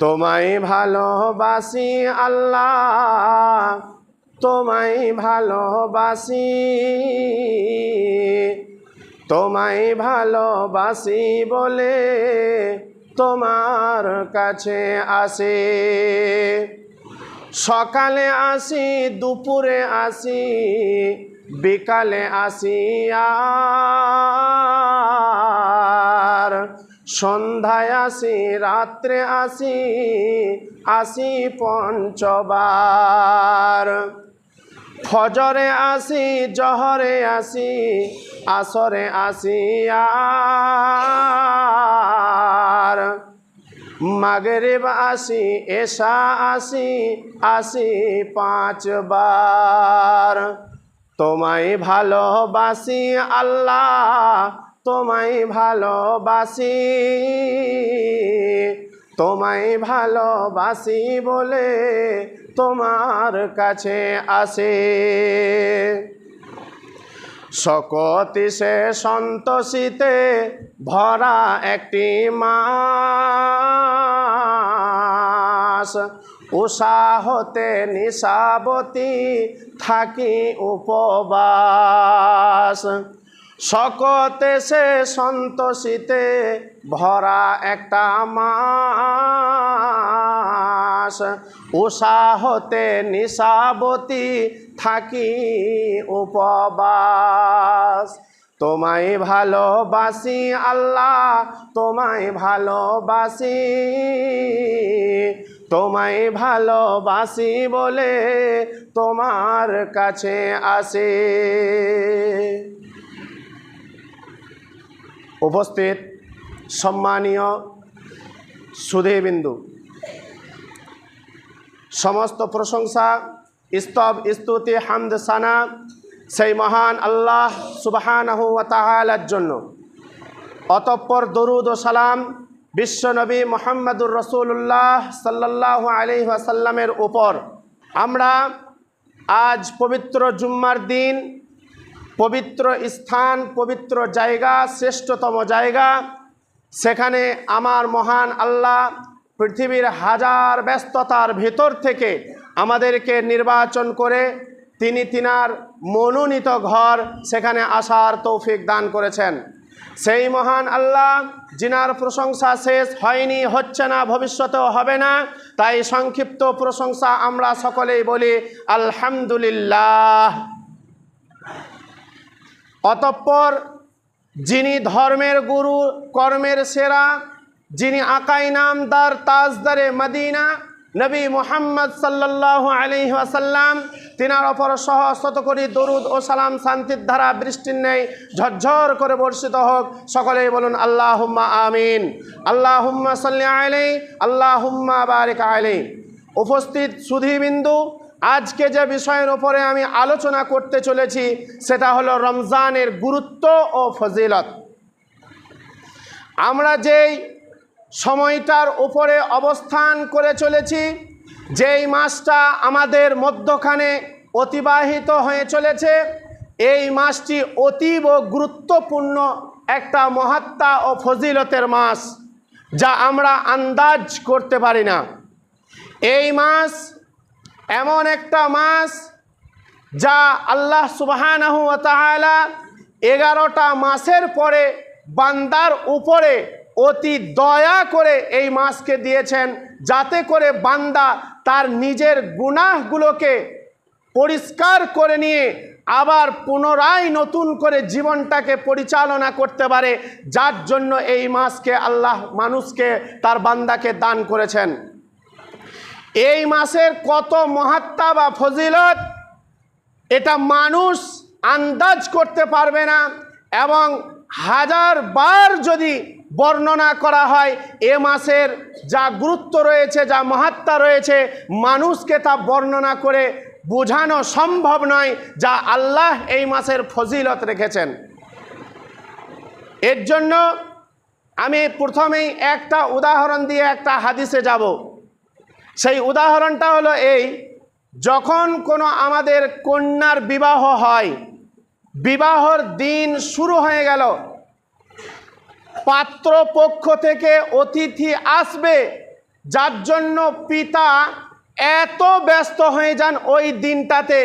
তোমায় ভালোবাসি আল্লাহ, তোমায় ভালোবাসি তোমায় ভালোবাসি বলে তোমার কাছে আসে। সকালে আসি, দুপুরে আসি, বিকালে আসি আর সন্ধ্যায় আসি, রাত্রে আসি আসি পঞ্চবার। ফজরে আসি, জহরে আসি, আসরে আসি আর। মাগরিব আসি এসা আসি আসি পাঁচবার। তোমায় ভালোবাসি আল্লাহ তোমায় ভালোবাসি তোমায় ভালোবাসি বলে তোমার কাছে আসে। শকতি সে সন্তোষিতে ভরা একটি মাস উষাহতে নিশাবতী থাকি উপবাস। শকতে সে সন্তোষিতে ভরা একটা মাস। উষাহতে নিশাবতী থাকি উপবাস। তোমায় ভালোবাসি আল্লাহ, তোমায় ভালোবাসি। তোমায় ভালোবাসি বলে তোমার কাছে আসে। উপস্থিত সম্মানীয় সুধীবিন্দু সমস্ত প্রশংসা, স্তব, স্তুতি, হামদ, সানা সেই মহান আল্লাহ সুবাহানহু তাহালার জন্য। অতঃপর দরুদ ও সালাম বিশ্বনবী মোহাম্মদুর রসুল্লাহ সাল্লাহ আলি আসাল্লামের উপর। আমরা আজ পবিত্র জুম্মার দিন পবিত্র স্থান, পবিত্র জায়গা, শ্রেষ্ঠতম জায়গা। সেখানে আমার মহান আল্লাহ পৃথিবীর হাজার ব্যস্ততার ভেতর থেকে আমাদেরকে নির্বাচন করে তিনি তিনার মনোনীত ঘর সেখানে আসার তৌফিক দান করেছেন। সেই মহান আল্লাহ জিনার প্রশংসা শেষ হয়নি, হচ্ছে না, ভবিষ্যতেও হবে না, তাই সংক্ষিপ্ত প্রশংসা আমরা সকলেই বলি, আলহামদুলিল্লাহ। অতঃপর যিনি ধর্মের গুরু, কর্মের সেরা, যিনি আকাই নামদার, তাজদারে মদিনা, নবী মোহাম্মদ সাল্লাহ আলি আসাল্লাম তিনার অপর সহ শত করি দরুদ ও সালাম শান্তির ধারা বৃষ্টির নেই ঝরঝর করে বর্ষিত হোক। সকলেই বলুন আল্লাহ হুম্মা আমিন আল্লাহ হুম্মা সাল্লি আলাই আল্লাহ হুম্মা বারিক আলাই উপস্থিত সুধীবিন্দু আজকে যে বিষয়ের ওপরে আমি আলোচনা করতে চলেছি, সেটা হলো রমজানের গুরুত্ব ও ফজিলত। আমরা যেই সময়টার উপরে অবস্থান করে চলেছি, যেই মাসটা আমাদের মধ্যখানে অতিবাহিত হয়ে চলেছে, এই মাসটি অতীব গুরুত্বপূর্ণ একটা মহাত্মা ও ফজিলতের মাস, যা আমরা আন্দাজ করতে পারি না। এই মাস এমন একটা মাস যা আল্লাহ সুবাহানাহু এগারোটা মাসের পরে বান্দার উপরে অতি দয়া করে এই মাসকে দিয়েছেন, যাতে করে বান্দা তার নিজের গুনাহগুলোকে পরিষ্কার করে নিয়ে আবার পুনরায় নতুন করে জীবনটাকে পরিচালনা করতে পারে, যার জন্য এই মাসকে আল্লাহ মানুষকে, তার বান্দাকে দান করেছেন। এই মাসের কত মহাত্মা বা ফজিলত? এটা মানুষ আন্দাজ করতে পারবে না এবং হাজার বার যদি বর্ণনা করা হয়, এ মাসের যা গুরুত্ব রয়েছে, যা মহাত্মা রয়েছে, মানুষকে তা বর্ণনা করে বোঝানো সম্ভব নয় যা আল্লাহ এই মাসের ফজিলত রেখেছেন। এর জন্য আমি প্রথমেই একটা উদাহরণ দিয়ে একটা হাদিসে যাব। সেই উদাহরণটা হলো এই, যখন কোনো আমাদের কন্যার বিবাহ হয়, বিবাহর দিন শুরু হয়ে গেল, পাত্রপক্ষ থেকে অতিথি আসবে, যার জন্য পিতা এত ব্যস্ত হয়ে যান ওই দিনটাতে,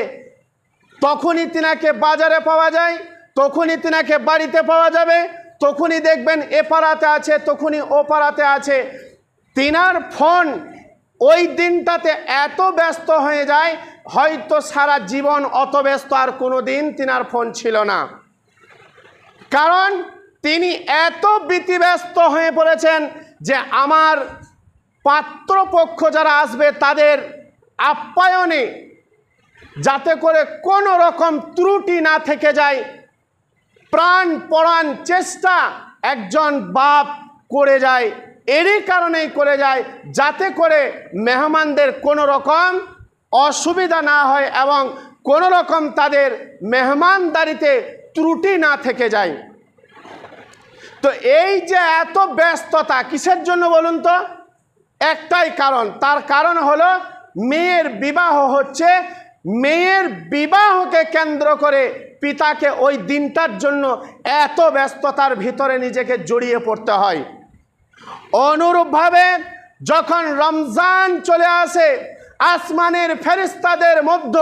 তখনই তিনাকে বাজারে পাওয়া যায়, তখনই তিনাকে বাড়িতে পাওয়া যাবে, তখনই দেখবেন এ পাড়াতে আছে, তখনই ও পাড়াতে আছে। তিনার ফোন ওই দিনটাতে এত ব্যস্ত হয়ে যায়, হয়তো সারা জীবন অত ব্যস্ত আর কোনো দিন তিনার ফোন ছিল না। কারণ তিনি এত ব্যতিব্যস্ত হয়ে পড়েছেন যে আমার পাত্রপক্ষ যারা আসবে তাদের আপ্যায়নে যাতে করে কোনো রকম ত্রুটি না থেকে যায়, প্রাণ পড়ান চেষ্টা একজন বাপ করে যায়। এরই কারণেই করে যায়, যাতে করে মেহমানদের কোনো রকম অসুবিধা না হয় এবং কোনো রকম তাদের মেহমানদারিতে ত্রুটি না থেকে যায়। তো এই যে এত ব্যস্ততা, কিসের জন্য বলুন তো? একটাই কারণ, তার কারণ হলো মেয়ের বিবাহ হচ্ছে, মেয়ের বিবাহকে কেন্দ্র করে পিতাকে ওই দিনটার জন্য এত ব্যস্ততার ভিতরে নিজেকে জড়িয়ে পড়তে হয়। অনুরূপভাবে যখন রমজান চলে আসে, আসমানের ফেরিস্তাদের মধ্য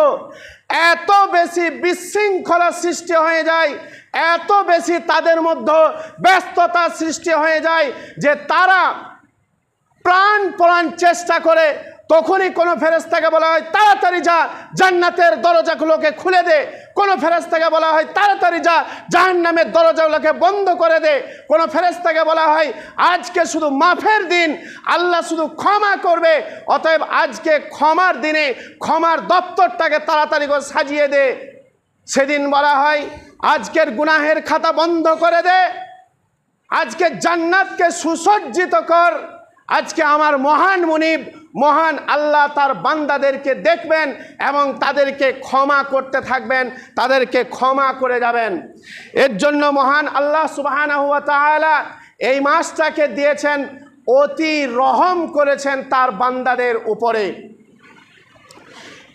এত বেশি বিশৃঙ্খলা সৃষ্টি হয়ে যায়, এত বেশি তাদের মধ্যে ব্যস্ততা সৃষ্টি হয়ে যায় যে তারা প্রাণ প্রাণ চেষ্টা করে তখনই কোনো ফেরেস্তাকে বলা হয়, তাড়াতাড়ি যা, জান্নাতের দরজাগুলোকে খুলে দে। কোনো ফেরেস্তাকে বলা হয়, তাড়াতাড়ি যা, জাহান্নামের দরজাগুলোকে বন্ধ করে দে। কোনো ফেরেস্তাকে বলা হয়, আজকে শুধু মাফের দিন, আল্লাহ শুধু ক্ষমা করবে, অতএব আজকে ক্ষমার দিনে ক্ষমার দপ্তরটাকে তাড়াতাড়ি করে সাজিয়ে দে। সেদিন বলা হয়, আজকের গুনাহের খাতা বন্ধ করে দে, আজকে জান্নাতকে সুসজ্জিত কর, আজকে আমার মহান মুনিব মহান আল্লাহ তার বান্দাদেরকে দেখবেন এবং তাদেরকে ক্ষমা করতে থাকবেন, তাদেরকে ক্ষমা করে যাবেন। এর জন্য মহান আল্লাহ সুবাহানা হুয়া তাআলা এই মাসটাকে দিয়েছেন, অতি রহম করেছেন তার বান্দাদের উপরে।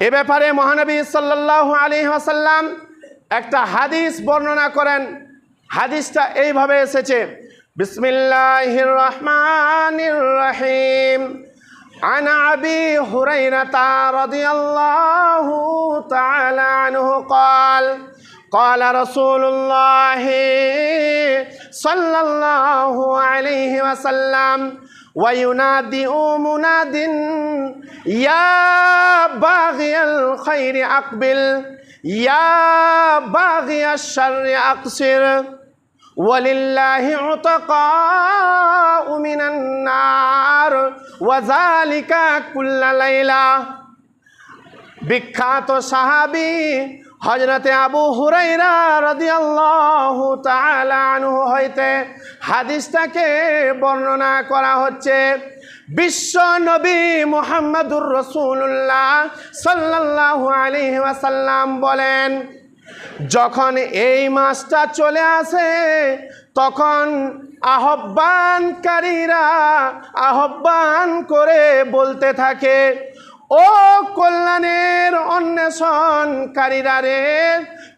এ ব্যাপারে মহানবী সাল্লাহ আলী আসাল্লাম একটা হাদিস বর্ণনা করেন। হাদিসটা এইভাবে এসেছে, বিসমিল্লাহির রহমান রহিম। عن أبي هريرة رضي الله تعالى عنه قال قال رسول الله صلى الله عليه وسلم وينادي مناد يا باغي الخير أقبل يا باغي الشر أقصر ولله عتقاء من النار وذلك كل ليلة বিখ্যাত সাহাবি হজরতে আবু হুরাইরা রাদিয়াল্লাহু তাআলা আনহু হইতে হাদিসটাকে বর্ণনা করা হচ্ছে বিশ্ব নবী মুহাম্মদুর রসুল্লাহ সাল্লাল্লাহু আলাইহি ওয়াসাল্লাম বলেন যখন এই মাসটা চলে আসে, তখন আহ্বানকারীরা আহ্বান করে বলতে থাকে, ও কল্যাণের অন্বেষণকারীরা রে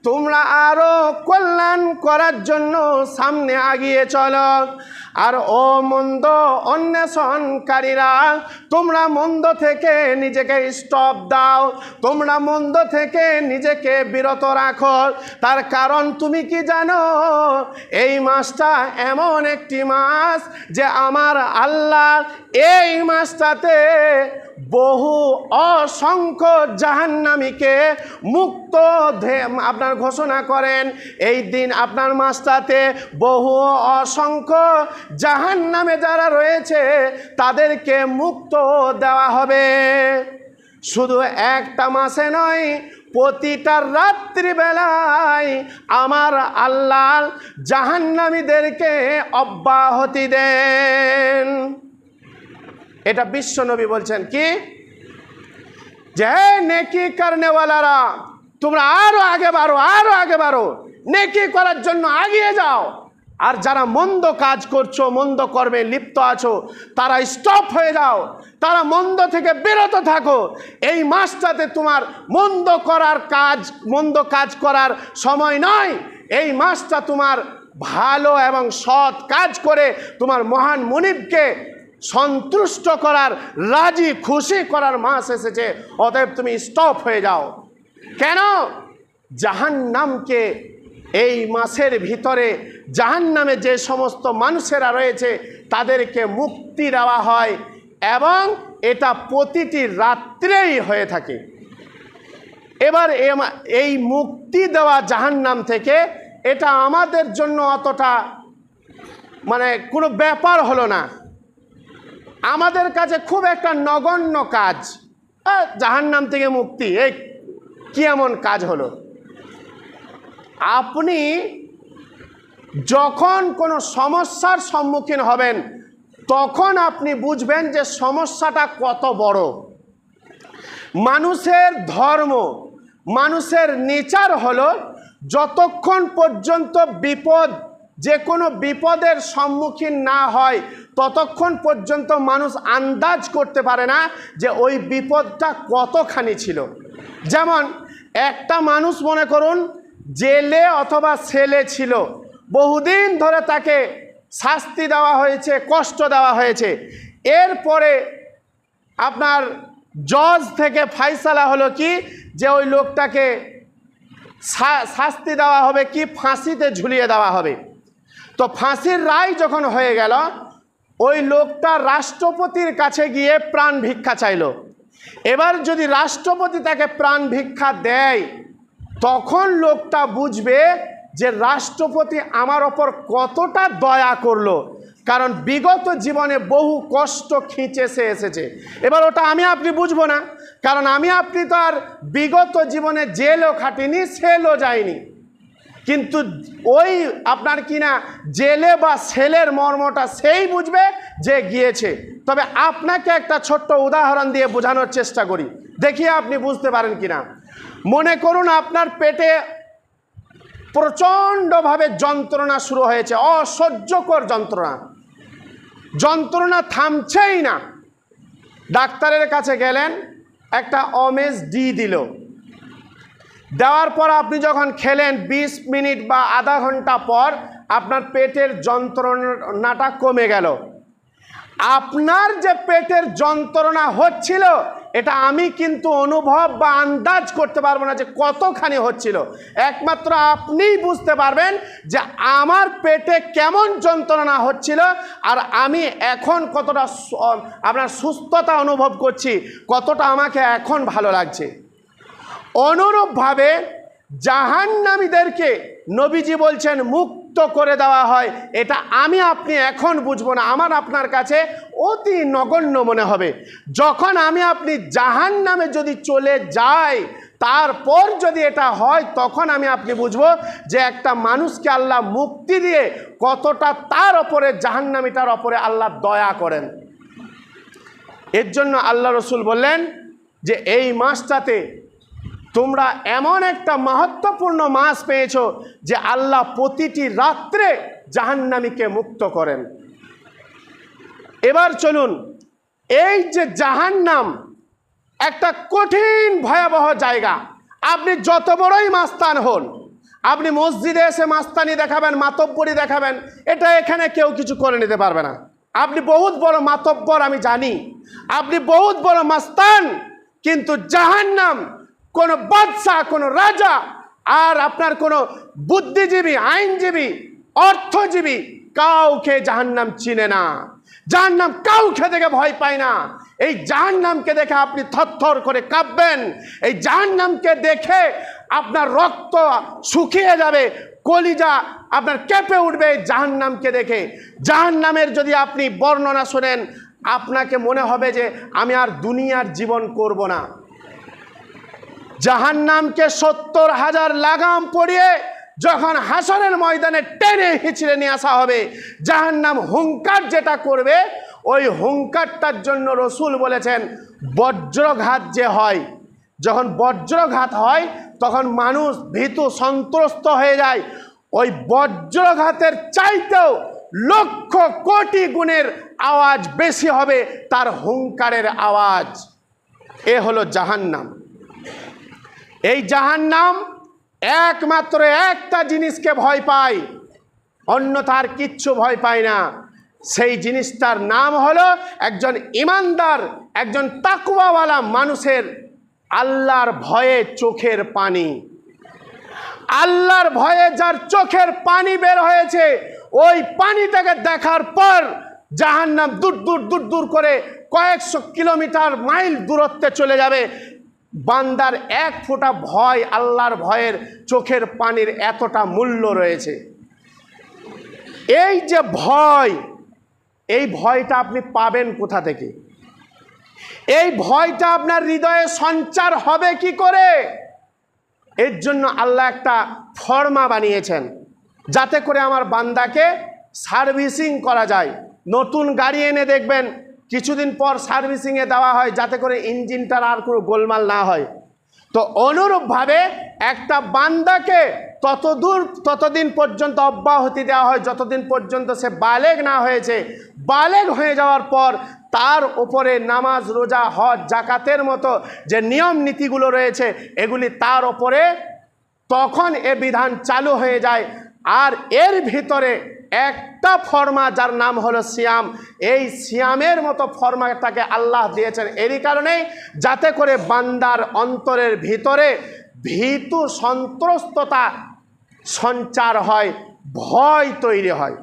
তোমরা আরও কল্যাণ করার জন্য সামনে আগিয়ে চলো। আর ও মন্দ অন্বেষণকারীরা, তোমরা মন্দ থেকে নিজেকে স্টপ দাও। তোমরা মন্দ থেকে নিজেকে বিরত রাখো। তার কারণ তুমি কি জানো? এই মাসটা এমন একটি মাস যে আমার আল্লাহ এই মাসটাতে বহু অসংখ্য জাহান্নামীকে মুক্ত ধে- আপনার ঘোষণা করেন, এই দিন আপনার মাসটাতে বহু অসংখ্য জাহান্নামে যারা রয়েছে, তাদেরকে মুক্ত দেওয়া হবে। শুধু একটা মাসে নয়, প্রতিটা রাত্রিবেলায় আমার আল্লাহ জাহান্নামীদেরকে অব্যাহতি দেন। এটা বিশ্ব নবী বলছেন কি? যে নেকি করনেওয়ালারা তোমরা আরও আগে বাড়ো, আরও আগে বাড়ো। নেকি করার জন্য আগিয়ে যাও। আর যারা মন্দ কাজ করছ, মন্দ কর্মে লিপ্ত আছো, তারা স্টপ হয়ে যাও। তারা মন্দ থেকে বিরত থাকো। এই মাসটাতে তোমার মন্দ করার কাজ, মন্দ কাজ করার সময় নয়। এই মাসটা তোমার ভালো এবং সৎ কাজ করে তোমার মহান মনিবকে সন্তুষ্ট করার, রাজি খুশি করার মাস এসেছে। অতএব তুমি স্টপ হয়ে যাও। কেন? জাহান্নামকে এই মাসের ভিতরে জাহান্নামে যে সমস্ত মানুষেরা রয়েছে, তাদেরকে মুক্তি দেওয়া হয় এবং এটা প্রতিটি রাত্রেই হয়ে থাকে। এবার এই মুক্তি দেওয়া জাহান্নাম থেকে এটা আমাদের জন্য অতটা মানে কোনো ব্যাপার হলো না। আমাদের কাছে খুব একটা নগণ্য কাজ। জাহান্নাম থেকে মুক্তি, এই কি এমন কাজ হলো? আপনি যখন কোনো সমস্যার সম্মুখীন হবেন, তখন আপনি বুঝবেন যে সমস্যাটা কত বড়। মানুষের ধর্ম, মানুষের নেচার হলো যতক্ষণ পর্যন্ত বিপদ, যে কোনো বিপদের সম্মুখীন না হয় ততক্ষণ পর্যন্ত মানুষ আন্দাজ করতে পারে না যে ওই বিপদটা কতখানি ছিল। যেমন, একটা মানুষ মনে করুন, জেলে অথবা ছেলে ছিল। বহুদিন ধরে তাকে শাস্তি দেওয়া হয়েছে, কষ্ট দেওয়া হয়েছে। এরপরে আপনার জজ থেকে ফাইসালা হলো কি, যে ওই লোকটাকে শাস্তি দেওয়া হবে কি, ফাঁসিতে ঝুলিয়ে দেওয়া হবে। তো ফাঁসির রায় যখন হয়ে গেল ওই লোকটা রাষ্ট্রপতির কাছে গিয়ে প্রাণ ভিক্ষা চাইলো। এবার যদি রাষ্ট্রপতি তাকে প্রাণ ভিক্ষা দেয়, তখন লোকটা বুঝবে যে রাষ্ট্রপতি আমার ওপর কতটা দয়া করল। কারণ বিগত জীবনে বহু কষ্ট খিঁচে সে এসেছে। এবার ওটা আমি আপনি বুঝব না। কারণ আমি আপনি তো আর বিগত জীবনে জেলও খাটিনি, সেলও যায়নি। কিন্তু ওই আপনার কিনা জেলে বা সেলের মর্মটা সেই বুঝবে যে গিয়েছে। তবে আপনাকে একটা ছোট্ট উদাহরণ দিয়ে বোঝানোর চেষ্টা করি। দেখি আপনি বুঝতে পারেন কিনা মনে করুন আপনার পেটে প্রচণ্ডভাবে যন্ত্রণা শুরু হয়েছে, অসহ্যকর যন্ত্রণা। যন্ত্রণা থামছেই না। ডাক্তারের কাছে গেলেন, একটা অমেজ ডি দিল। দেওয়ার পর আপনি যখন খেলেন ২০ মিনিট বা আধা ঘণ্টা পর আপনার পেটের যন্ত্রণাটা কমে গেল। আপনার যে পেটের যন্ত্রণা হচ্ছিল, এটা আমি কিন্তু অনুভব বা আন্দাজ করতে পারব না যে কতখানি হচ্ছিল। একমাত্র আপনিই বুঝতে পারবেন যে আমার পেটে কেমন যন্ত্রণা হচ্ছিল আর আমি এখন কতটা আপনার সুস্থতা অনুভব করছি, কতটা আমাকে এখন ভালো লাগছে। অনুরূপভাবে জাহান্নামীদেরকে নবীজি বলছেন মুক্ত করে দেওয়া হয়। এটা আমি আপনি এখন বুঝব না, আমার আপনার কাছে অতি নগণ্য মনে হবে। যখন আমি আপনি জাহান্নামে যদি চলে যাই, তারপর যদি এটা হয়, তখন আমি আপনি বুঝব যে একটা মানুষকে আল্লাহ মুক্তি দিয়ে কতটা তার ওপরে জাহান্নামীটার ওপরে আল্লাহ দয়া করেন। এর জন্য আল্লাহ রসুল বললেন যে এই মাসটাতে তোমরা এমন একটা মাহাত্মপূর্ণ মাস পেয়েছ যে আল্লাহ প্রতিটি রাত্রে জাহান্নামীকে মুক্ত করেন। এবার চলুন, এই যে জাহান্নাম একটা কঠিন ভয়াবহ জায়গা। আপনি যত বড়ই মাস্তান হন, আপনি মসজিদে এসে মাস্তানি দেখাবেন, মাতব্বরি দেখাবেন, এটা এখানে কেউ কিছু করে নিতে পারবে না। আপনি বহুত বড় মাতব্বর, আমি জানি। আপনি বহুত বড় মাস্তান, কিন্তু জাহান্নাম কোনো বাদশাহ, কোনো রাজা, আর আপনার কোনো বুদ্ধিজীবী, আইনজীবী, অর্থজীবী কাউকে জাহান্নাম চিনে না। জাহান্নাম কাউকে দেখে ভয় পায় না। এই জাহান্নামকে দেখে আপনি থরথর করে কাঁপবেন। এই জাহান্নামকে দেখে আপনার রক্ত শুকিয়ে যাবে, কলিজা আপনার কেঁপে উঠবে জাহান্নামকে দেখে। জাহান্নামের যদি আপনি বর্ণনা শোনেন, আপনাকে মনে হবে যে আমি আর দুনিয়ার জীবন করব না। জাহান্নামকে সত্তর হাজার লাগাম পড়িয়ে যখন হাসনের ময়দানে টেনে হিচড়ে নিয়ে আসা হবে, জাহান্নাম হুঙ্কার যেটা করবে, ওই হুঙ্কারটার জন্য রসুল বলেছেন, বজ্রঘাত যে হয়, যখন বজ্রঘাত হয়, তখন মানুষ ভীতু সন্ত্রস্ত হয়ে যায়। ওই বজ্রঘাতের চাইতেও লক্ষ কোটি গুণের আওয়াজ বেশি হবে তার হুঙ্কারের আওয়াজ। এ হলো জাহান্নাম। এই জাহান্নাম একমাত্র একটা জিনিসকে ভয় পায় অন্য তার কিচ্ছু ভয় পায় না। সেই জিনিসটার নাম হলো একজন ইমানদার, একজন তাকুয়াওয়ালা মানুষের আল্লাহর ভয়ে চোখের পানি। আল্লাহর ভয়ে যার চোখের পানি বের হয়েছে, ওই পানিটাকে দেখার পর জাহান্নাম দূর দূর দূর দূর করে কয়েকশো কিলোমিটার মাইল দূরত্বে চলে যাবে। বান্দার এক ফোঁটা ভয় আল্লাহর ভয়ের চোখের পানির এতটা মূল্য রয়েছে। এই যে ভয়, এই ভয়টা আপনি পাবেন কোথা থেকে? এই ভয়টা আপনার হৃদয়ে সঞ্চার হবে কি করে? এর জন্য আল্লাহ একটা ফর্মা বানিয়েছেন, যাতে করে আমার বান্দাকে সার্ভিসিং করা যায়। নতুন গাড়ি এনে দেখবেন কিছুদিন পর সার্ভিসিংয়ে দেওয়া হয় যাতে করে ইঞ্জিনটার আর কোনো গোলমাল না হয়। তো অনুরূপভাবে একটা বান্দাকে ততদূর ততদিন পর্যন্ত অব্যাহতি দেওয়া হয়, যতদিন পর্যন্ত সে বালেগ না হয়েছে। বালেগ হয়ে যাওয়ার পর তার ওপরে নামাজ, রোজা, হজ, জাকাতের মতো যে নিয়ম নীতিগুলো রয়েছে, এগুলি তার ওপরে তখন এ বিধান চালু হয়ে যায়। আর এর ভিতরে একটা ফর্মা যার নাম হলো সিয়াম। এই সিয়ামের মতো ফর্মাটাকে আল্লাহ দিয়েছেন। এরই কারণেই যাতে করে বান্দার অন্তরের ভিতরে ভীতু সন্ত্রস্ততা সঞ্চার হয়, ভয় তৈরি হয়।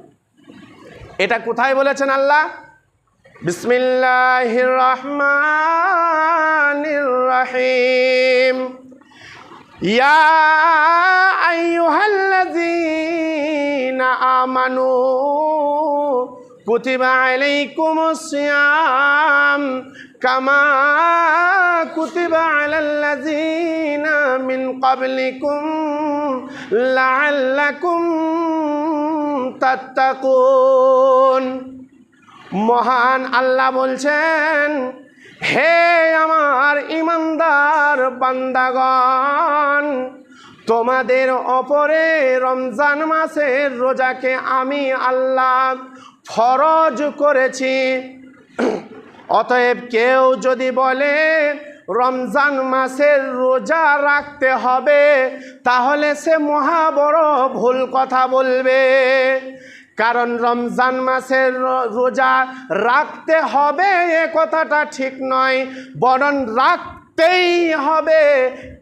এটা কোথায় বলেছেন আল্লাহ? বিসমিল্লাহ রহমান রাহিম। ইয়া আইয়ুহাল্লাযী আমানু কুতিবা আলাইকুম সিয়াম কামা কুতিবা আলাল্লাযিনা মিন ক্বাবলিকুম লাআল্লাকুম তাত্তাকুন মহান আল্লাহ বলছেন, হে আমার ইমানদার বান্দাগণ তোমাদের অপরে রমজান মাসের রোজাকে আমি আল্লাহ ফরজ করেছি। অতএব কেউ যদি বলে, রমজান মাসের রোজা রাখতে হবে, তাহলে সে মহা বড় ভুল কথা বলবে। কারণ রমজান মাসের রোজা রাখতে হবে এ কথাটা ঠিক নয়, বরং রাখতেই হবে।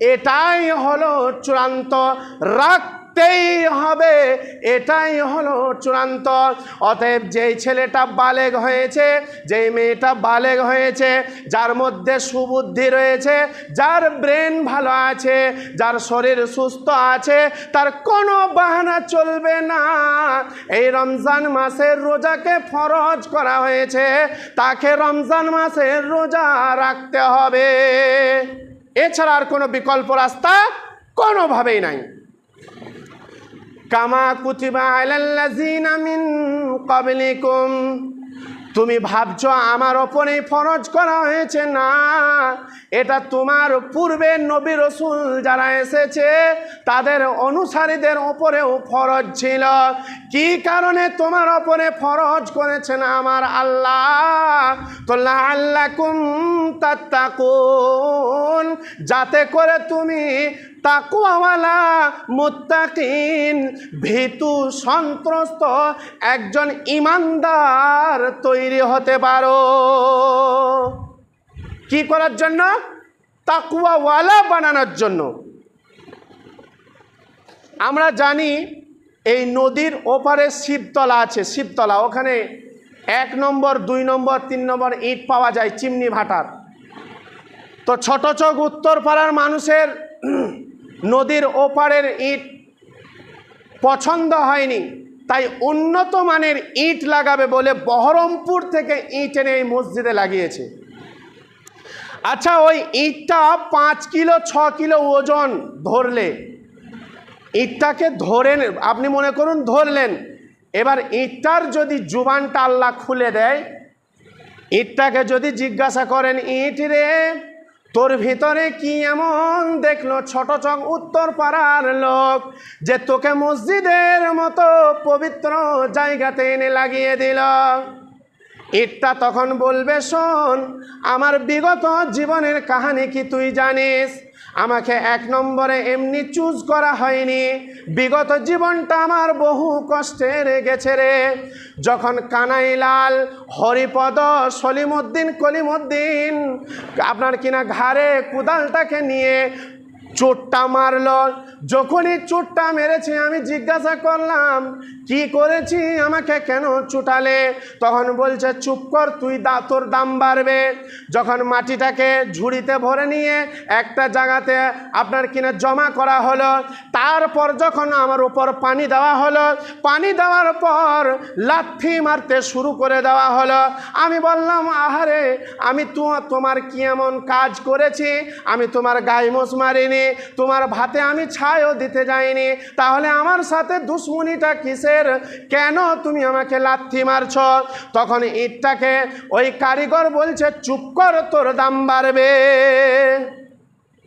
এটাই হলো চূড়ান্ত রাখতেই হবে। এটাই হলো চূড়ান্ত। অতএব যেই ছেলেটা বালেগ হয়েছে, যেই মেয়েটা বালেগ হয়েছে, যার মধ্যে সুবুদ্ধি রয়েছে, যার ব্রেন ভালো আছে, যার শরীর সুস্থ আছে, তার কোনো বাহানা চলবে না। এই রমজান মাসের রোজাকে ফরজ করা হয়েছে। তাকে রমজান মাসের রোজা রাখতে হবে। এছাড়া আর কোনো বিকল্প রাস্তা কোনোভাবেই নাই। কামা কুতিবা আলাল্লাযিনা তুমি ভাবছ আমার ওপরেই ফরজ করা হয়েছে? না। এটা তোমার পূর্বে নবী রসুল যারা এসেছে, তাদের অনুসারীদের ওপরেও ফরজ ছিল। কি কারণে তোমার ওপরে ফরজ করেছেন আমার আল্লাহ? তো আল্লাহ কুম তাত্তাকুন, যাতে করে তুমি তাকুয়াওয়ালা মুত্তাকিন, ভীতু সন্ত্রস্ত একজন ইমানদার তৈরি হতে পারো। কি করার জন্য? তাকুয়াওয়ালা বানানোর জন্য। আমরা জানি এই নদীর ওপারে শিবতলা আছে, শিবতলা। ওখানে এক নম্বর, দুই নম্বর, তিন নম্বর ইট পাওয়া যায়, চিমনি ভাটার। তো ছোট চোখ উত্তরপাড়ার মানুষের নদীর ওপারের ইট পছন্দ হয়নি, তাই উন্নত মানের ইট লাগাবে বলে বহরমপুর থেকে ইট এনে এই মসজিদে লাগিয়েছে। আচ্ছা ওই ইটটা পাঁচ কিলো, ছ কিলো ওজন ধরলে, ইটটাকে ধরেন আপনি মনে করুন ধরলেন, এবার ইটটার যদি জুবানটা আল্লাহ খুলে দেয়, ইটটাকে যদি জিজ্ঞাসা করেন, ইট রে তোর ভিতরে কি এমন? দেখল ছোট চক উত্তর পাড়ার লোক, যে তোকে মসজিদের মতো পবিত্র জায়গাতে এনে লাগিয়ে দিল। ইটটা তখন বলবে, শোন, আমার বিগত জীবনের কাহানি কি তুই জানিস? আমাকে এক নম্বরে এমনি চুজ করা হয়নি। বিগত জীবনটা আমার বহু কষ্টে গেছে রে। যখন কানাইলাল, হরিপদ, সলিমুদ্দিন, কলিমুদ্দিন, আপনার কিনা ঘাড়ে কুদালটাকে নিয়ে চোটটা মারলো। যখনই চোটটা মেরেছে, আমি জিজ্ঞাসা করলাম, কি করেছি? আমাকে কেন চুটালে? তখন বলছে, চুপ কর, তুই দা, তোর দাম বাড়বে। যখন মাটিটাকে ঝুড়িতে ভরে নিয়ে একটা জায়গাতে আপনার কিনা জমা করা হলো, তারপর যখন আমার উপর পানি দেওয়া হলো, পানি দেওয়ার পর লাথি মারতে শুরু করে দেওয়া হলো। আমি বললাম, আহারে, আমি তো তোমার কি এমন কাজ করেছি? আমি তোমার গায়ে মোষ মারিনি। তোমার ভাতে আমি ছাইও দিতে যাইনি। তাহলে আমার সাথে দুশ্মনিটা কিসের? কেন তুমি আমাকে লাথি মারছ? তখন ইটটাকে ওই কারিগর বলছে, চুপ কর, তোর দাম বাড়বে।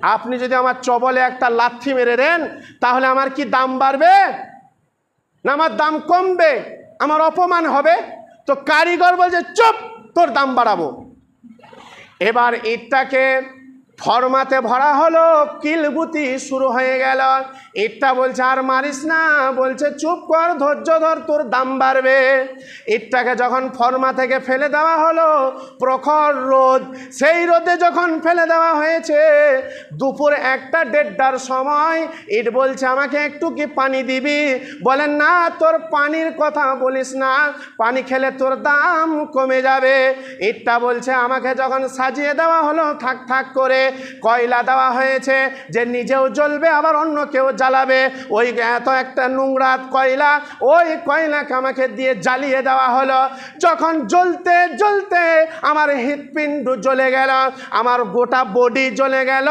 আপনি যদি আমার চবলে একটা লাথি মেরে দেন, তাহলে আমার কি দাম বাড়বে? না, আমার দাম কমবে? আমার অপমান হবে? তো কারিগর বলছে, চুপ, তোর দাম বাড়াবো। এবার ইটটাকে ফরমাতে ভরা হলো কিলবুতি শুরু হয়ে গেল। ইটটা বলছে, আর মারিস না। বলছে, চুপ কর, ধৈর্য ধর, তোর দাম বাড়বে। ইটটাকে যখন ফর্মা থেকে ফেলে দেওয়া হলো, প্রখর রোদ, সেই রোদে যখন ফেলে দেওয়া হয়েছে, দুপুর একটা দেড়টার সময় ইট বলছে, আমাকে একটু কি পানি দিবি? বলেন, না, তোর পানির কথা বলিস না। পানি খেলে তোর দাম কমে যাবে। ইটটা বলছে, আমাকে যখন সাজিয়ে দেওয়া হলো, থাক থাক করে কয়লা দেওয়া হয়েছে, যে নিজেও জ্বলবে, আবার অন্য কেউ জ্বালাবে। ওই এত একটা নোংরা কয়লা, ওই কয়লাকে আমাকে দিয়ে জ্বালিয়ে দেওয়া হলো। যখন জ্বলতে জ্বলতে আমার হৃৎপিণ্ড জ্বলে গেল, আমার গোটা বডি জ্বলে গেল।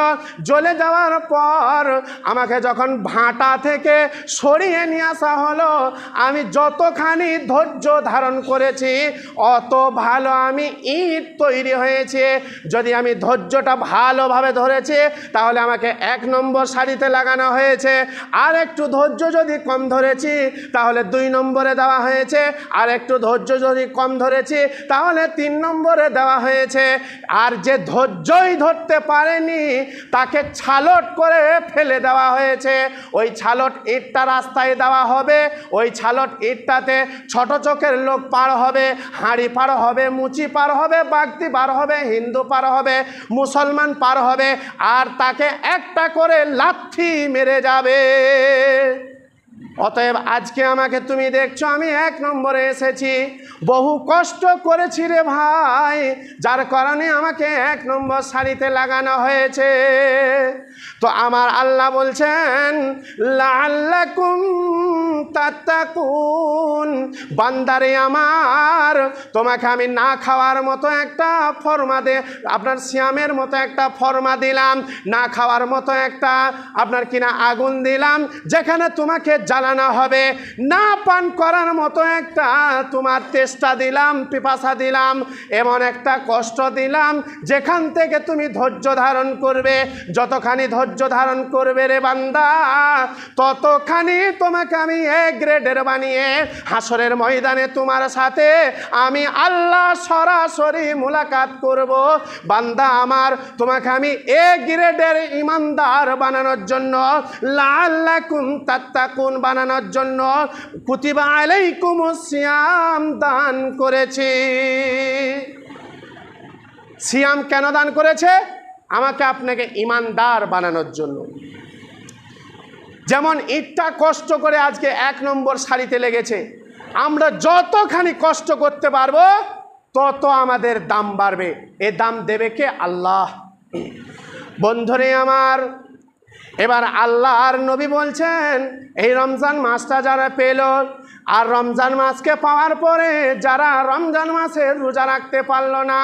জ্বলে যাওয়ার পর আমাকে যখন ভাঁটা থেকে সরিয়ে নিয়ে আসা হলো, আমি যতখানি ধৈর্য ধারণ করেছি, অত ভালো আমি ইট তৈরি হয়েছে। যদি আমি ধৈর্যটা ভালোভাবে ধরেছি, তাহলে আমাকে এক নম্বর শাড়িতে লাগানো হয়েছে। আর একটু ধৈর্য যদি কম ধরেছি, তাহলে দুই নম্বরে দেওয়া হয়েছে। আর একটু ধৈর্য যদি কম ধরেছি, তাহলে তিন নম্বরে দেওয়া হয়েছে। আর যে ধৈর্যই ধরতে পারেনি, তাকে ছালট করে ফেলে দেওয়া হয়েছে। ওই ছালট ইটটা রাস্তায় দেওয়া হবে, ওই ছালট ইটটাতে ছোট চোখের লোক পার হবে, হাঁড়ি পার হবে, মুচি পার হবে, বাগদি পার হবে, হিন্দু পার হবে, মুসলমান পার হবে। আর তাকে একটা করে লাথি মেরে যাবে। যাবে অতএব আজকে আমাকে তুমি দেখছ, আমি এক নম্বরে এসেছি। বহু কষ্ট করেছি রে ভাই, যার কারণে আমাকে এক নম্বর শাড়িতে লাগানো হয়েছে। তো আমার আল্লাহ বলছেন লাল্লাকুম তাত্তাকুন। বান্দারে আমার, তোমাকে আমি না খাওয়ার মতো একটা ফরমা দে, আপনার শ্যামের মতো একটা ফরমা দিলাম, না খাওয়ার মতো একটা আপনার কিনা আগুন দিলাম, যেখানে তোমাকে জ্বালানো হবে। না পান করার মতো একটা তোমার তেষ্টা দিলাম, পিপাসা দিলাম, এমন একটা কষ্ট দিলাম, যেখান থেকে তুমি ধৈর্য ধারণ করবে, যতখানি ধৈর্য ধারণ করবে রে বান্দা, ততখানি তোমাকে আমি এ গ্রেডের বানিয়ে হাসরের ময়দানে তোমার সাথে আমি আল্লাহ সরাসরি মোলাকাত করব। বান্দা আমার, তোমাকে আমি এ গ্রেডের ইমানদার বানানোর জন্য লাল্লাকুম তাত্তাকুন বানানোর জন্য কুতিবা আলাইকুম সিয়াম দান করেছি। সিয়াম কেন দান করেছে? আমাকে আপনাকে ইমানদার বানানোর জন্য। যেমন ইটটা কষ্ট করে আজকে এক নম্বর সারিতে লেগেছে, আমরা যতখানি কষ্ট করতে পারব, তত আমাদের দাম বাড়বে। এ দাম দেবে কে? আল্লাহ। বন্ধুরে আমার এবার আল্লাহর নবী বলছেন, এই রমজান মাসটা যারা পেল আর রমজান মাসকে পাওয়ার পরে যারা রমজান মাসে রোজা রাখতে পারল না,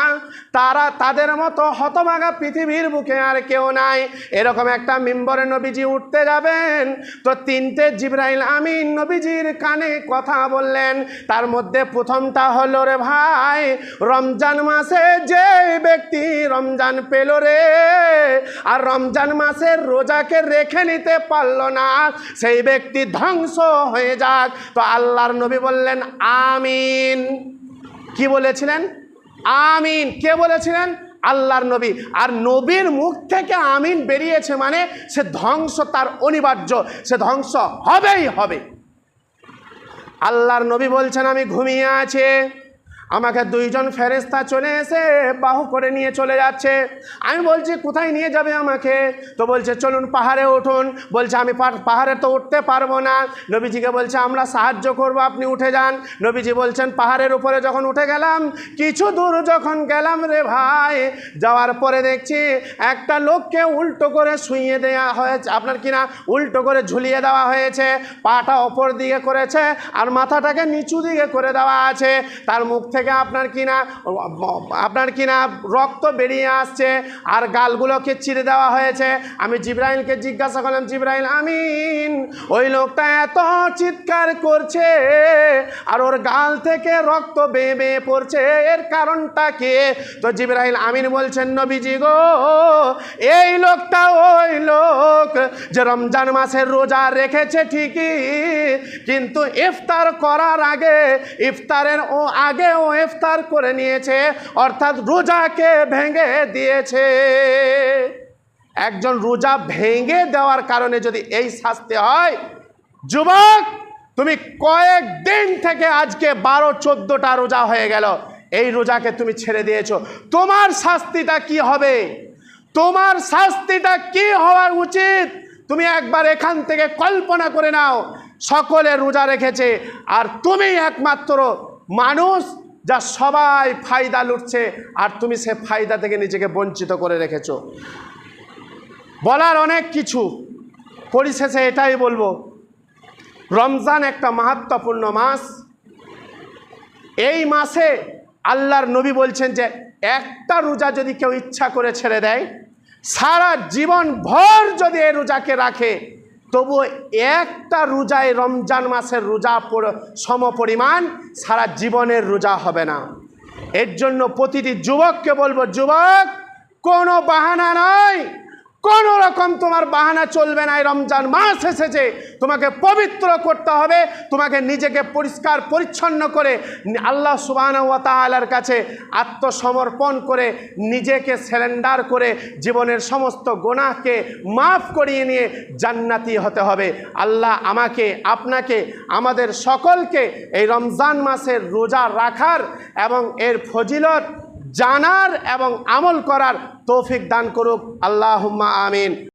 তারা তাদের মতো হতভাগা পৃথিবীর বুকে আর কেউ নাই। এরকম একটা মিম্বরে নবীজি উঠতে যাবেন, তো তিনটে জিব্রাইল আমিন নবীজির কানে কথা বললেন। তার মধ্যে প্রথমটা হলো, রে ভাই, রমজান মাসে যে ব্যক্তি রমজান পেল রে, আর রমজান মাসের রোজাকে রেখে নিতে পারল না, সেই ব্যক্তি ধ্বংস হয়ে যাক। তো আল্লাহর নবী বললেন, আমিন। কি বলেছিলেন? আমিন। কে বলেছিলেন? আল্লাহর নবী। আর নবীর মুখ থেকে আমিন বেরিয়েছে মানে সে ধ্বংস, তার অনিবার্য। সে ধ্বংস হবেই হবে। আল্লাহর নবী বলছেন, আমি ঘুমিয়ে আছে। আমাকে দুইজন ফেরেস্তা চলে এসে বাহু করে নিয়ে চলে যাচ্ছে। আমি বলছি, কোথায় নিয়ে যাবে আমাকে? তো বলছে, চলুন পাহাড়ে উঠুন। বলছে, আমি পাহাড়ে তো উঠতে পারব না। নবীজিকে বলছে, আমরা সাহায্য করব, আপনি উঠে যান। নবীজি বলছেন, পাহাড়ের উপরে যখন উঠে গেলাম, কিছু দূর যখন গেলাম রে ভাই, যাওয়ার পরে দেখছি একটা লোককে উল্টো করে শুইয়ে দেওয়া হয়েছে। আপনার কিনা উল্টো করে ঝুলিয়ে দেওয়া হয়েছে? পাটা ওপর দিকে করেছে আর মাথাটাকে নিচু দিকে করে দেওয়া আছে। তার মুখ থেকে আপনার কিনা আপনার কিনা রক্ত বেরিয়ে আসছে আর গালগুলোকে চিরে দেওয়া হয়েছে। আমি জিব্রাইলকে জিজ্ঞাসা করলাম, জিব্রাইল আমিন, ওই লোকটা এত চিৎকার করছে আর ওর গাল থেকে রক্ত বেয়ে বেয়ে পড়ছে, এর কারণটা কে? তো জিব্রাইল আমিন বলছেন, নবীজি গো, এই লোকটা ওই লোক যে রমজান মাসের রোজা রেখেছে ঠিকই, কিন্তু ইফতার করার আগে, ইফতারের ও আগে ইফতার করে নিয়েছে, অর্থাৎ রোজাকে ভেঙে দিয়েছে। একজন রোজা ভেঙে দেওয়ার কারণে যদি এই শাস্তি হয়, যুবক, তুমি কয়েক দিন থেকে আজকে বারো, চোদ্দোটা রোজা হয়ে গেল। এই রোজাকে তুমি ছেড়ে দিয়েছ। তোমার শাস্তিটা কি হবে? তোমার শাস্তিটা কি হওয়া উচিত? তুমি একবার এখান থেকে কল্পনা করে নাও। সকলে রোজা রেখেছে, আর তুমি একমাত্র মানুষ। যা সবাই ফায়দা লুটছে আর তুমি সে ফায়দা থেকে নিজেকে বঞ্চিত করে রেখেছ। বলার অনেক কিছু। পরিশেষে এটাই বলব। রমজান একটা মাহাত্মপূর্ণ মাস। এই মাসে আল্লাহর নবী বলছেন যে, একটা রোজা যদি কেউ ইচ্ছা করে ছেড়ে দেয়, সারা জীবন ভর যদি এই রোজাকে রাখে তবু একটা রোজায় রমজান মাসের রোজা সম পরিমাণ সারা জীবনের রোজা হবে না। এর জন্য প্রতিটি যুবককে বলব, যুবক, কোনো বাহানা নয় কোন রকম তোমার বাহানা চলবে না। এই রমজান মাস এসেছে, তোমাকে পবিত্র করতে হবে, তোমাকে নিজেকে পরিষ্কার, পরিচ্ছন্ন করে আল্লাহ সুবাহ তালার কাছে আত্মসমর্পণ করে, নিজেকে স্যালেন্ডার করে, জীবনের সমস্ত গোনাহকে মাফ করিয়ে নিয়ে জান্নাতি হতে হবে। আল্লাহ আমাকে, আপনাকে, আমাদের সকলকে এই রমজান মাসের রোজা রাখার এবং এর ফজিলত জানার এবং আমল করার তৌফিক দান করুক। আল্লাহ আমিন।